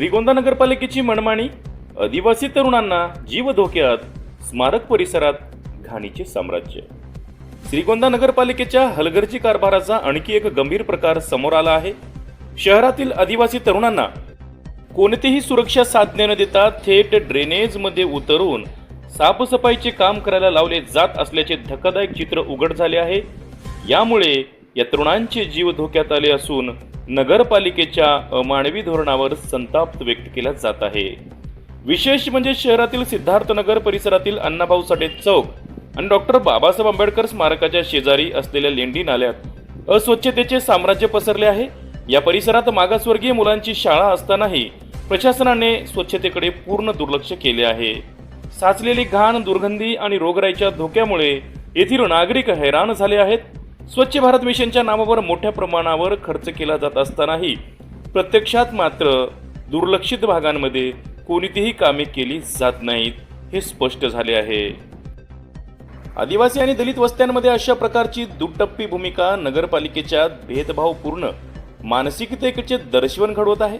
श्रीगोंदा नगरपालिकेची मनमानी आदिवासी तरुणांना जीव धोक्यात स्मारक परिसरात घाणीचे साम्राज्य. श्रीगोंदा नगरपालिकेच्या हलगर्जी कारभाराचा आणखी एक गंभीर प्रकार समोर आला आहे. शहरातील आदिवासी तरुणांना कोणतीही सुरक्षा साधने न देता थेट ड्रेनेजमध्ये उतरून साफसफाईचे काम करायला लावले जात असल्याचे धक्कादायक चित्र उघड झाले आहे. यामुळे या तरुणांचे जीव धोक्यात आले असून नगरपालिकेच्या अमानवी धोरणावर संताप व्यक्त केला जात आहे. विशेष म्हणजे शहरातील सिद्धार्थनगर परिसरातील अण्णाभाऊ साठे चौक आणि डॉक्टर बाबासाहेब आंबेडकर स्मारकाच्या शेजारी असलेल्या लेंडी नाल्यात अस्वच्छतेचे साम्राज्य पसरले आहे. या परिसरात मागासवर्गीय मुलांची शाळा असतानाही प्रशासनाने स्वच्छतेकडे पूर्ण दुर्लक्ष केले आहे. साचलेली घाण दुर्गंधी आणि रोगराईच्या धोक्यामुळे येथील नागरिक हैराण झाले आहेत. स्वच्छ भारत मिशनच्या नावावर मोठ्या प्रमाणावर खर्च केला जात असतानाही प्रत्यक्षात मात्र दुर्लक्षित भागांमध्ये कोणतीही कामे केली जात नाहीत हे स्पष्ट झाले आहे. आदिवासी आणि दलित वस्त्यांमध्ये अशा प्रकारची दुटप्पी भूमिका नगरपालिकेच्या भेदभावपूर्ण मानसिकतेचे दर्शवण घडवत आहे.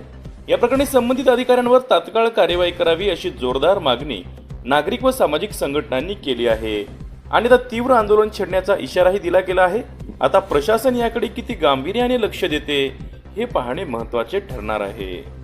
या प्रकरणी संबंधित अधिकाऱ्यांवर तात्काळ कार्यवाही करावी अशी जोरदार मागणी नागरिक व सामाजिक संघटनांनी केली आहे. आणि आता तीव्र आंदोलन छेडण्याचा इशाराही दिला गेला आहे. आता प्रशासन याकडे किती गांभीर्याने लक्ष देते हे पाहणे महत्त्वाचे ठरणार आहे.